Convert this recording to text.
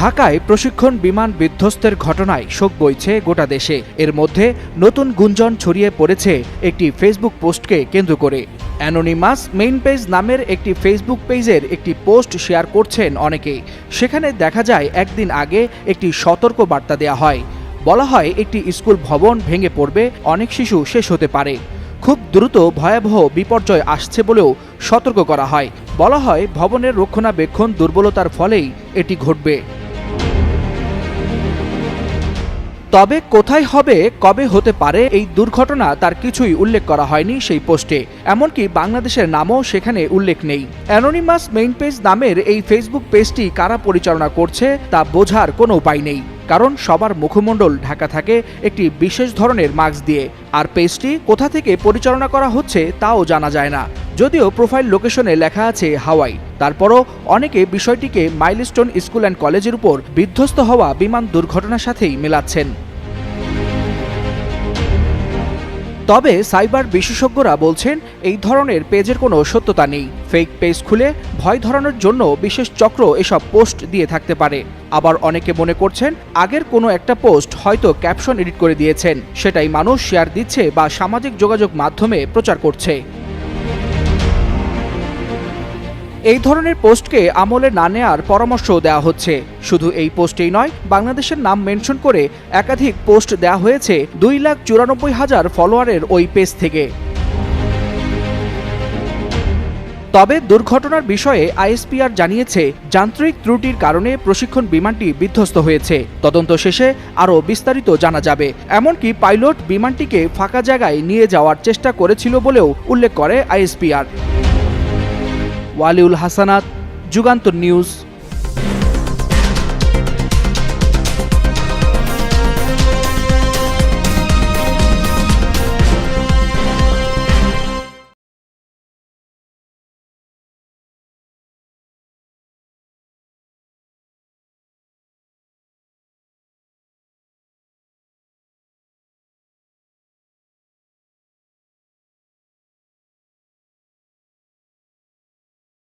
ঢাকায় প্রশিক্ষণ বিমান বিধ্বস্তের ঘটনায় শোক বইছে গোটা দেশে। এর মধ্যে নতুন গুঞ্জন ছড়িয়ে পড়েছে একটি ফেসবুক পোস্টকে কেন্দ্র করে। অ্যানোনিমাস মেইন পেজ নামের একটি ফেসবুক পেজের একটি পোস্ট শেয়ার করছেন অনেকে। সেখানে দেখা যায়, একদিন আগে একটি সতর্ক বার্তা দেওয়া হয়। বলা হয়, একটি স্কুল ভবন ভেঙে পড়বে, অনেক শিশু শেষ হতে পারে। খুব দ্রুত ভয়াবহ বিপর্যয় আসছে বলেও সতর্ক করা হয়। বলা হয়, ভবনের রক্ষণাবেক্ষণ দুর্বলতার ফলেই এটি ঘটবে। তবে কোথায় হবে, কবে হতে পারে, এই দুর্ঘটনা তার কিছুই উল্লেখ করা হয়নি সেই পোস্টে। এমনকি বাংলাদেশের নামও সেখানে উল্লেখ নেই। অ্যানোনিমাস মেইন পেজ নামের এই ফেসবুক পেজটি কারা পরিচালনা করছে, তা বোঝার কোনো উপায় নেই। কারণ সবার মুখমণ্ডল ঢাকা থাকে একটি বিশেষ ধরনের মাস্ক দিয়ে। আর পেজটি কোথা থেকে পরিচালনা করা হচ্ছে, তাও জানা যায় না। যদিও প্রোফাইল লোকেশনে লেখা আছে হাওয়াই। তারপরও অনেকে বিষয়টিকে মাইলস্টোন স্কুল অ্যান্ড কলেজের উপর বিধ্বস্ত হওয়া বিমান দুর্ঘটনার সাথেই মেলাচ্ছেন। তবে সাইবার বিশেষজ্ঞরা বলছেন, এই ধরনের পেজের কোনো সত্যতা নেই। ফেক পেজ খুলে ভয় ধরানোর জন্য বিশেষ চক্র এসব পোস্ট দিয়ে থাকতে পারে। আবার অনেকে মনে করছেন, আগের কোনো একটা পোস্ট হয়তো ক্যাপশন এডিট করে দিয়েছেন। সেটাই মানুষ শেয়ার দিচ্ছে বা সামাজিক যোগাযোগ মাধ্যমে প্রচার করছে। এই ধরনের পোস্টকে আমলে না নেওয়ার পরামর্শ দেওয়া হচ্ছে। শুধু এই পোস্টেই নয়, বাংলাদেশের নাম মেনশন করে একাধিক পোস্ট দেওয়া হয়েছে দুই লাখ চুরানব্বই হাজার ফলোয়ারের ওই পেজ থেকে। তবে দুর্ঘটনার বিষয়ে আইএসপিআর জানিয়েছে, যান্ত্রিক ত্রুটির কারণে প্রশিক্ষণ বিমানটি বিধ্বস্ত হয়েছে। তদন্ত শেষে আরও বিস্তারিত জানা যাবে। এমনকি পাইলট বিমানটিকে ফাঁকা জায়গায় নিয়ে যাওয়ার চেষ্টা করেছিল বলেও উল্লেখ করে আইএসপিআর। ওয়ালিউল হাসানাত যুগান্তর নিউজ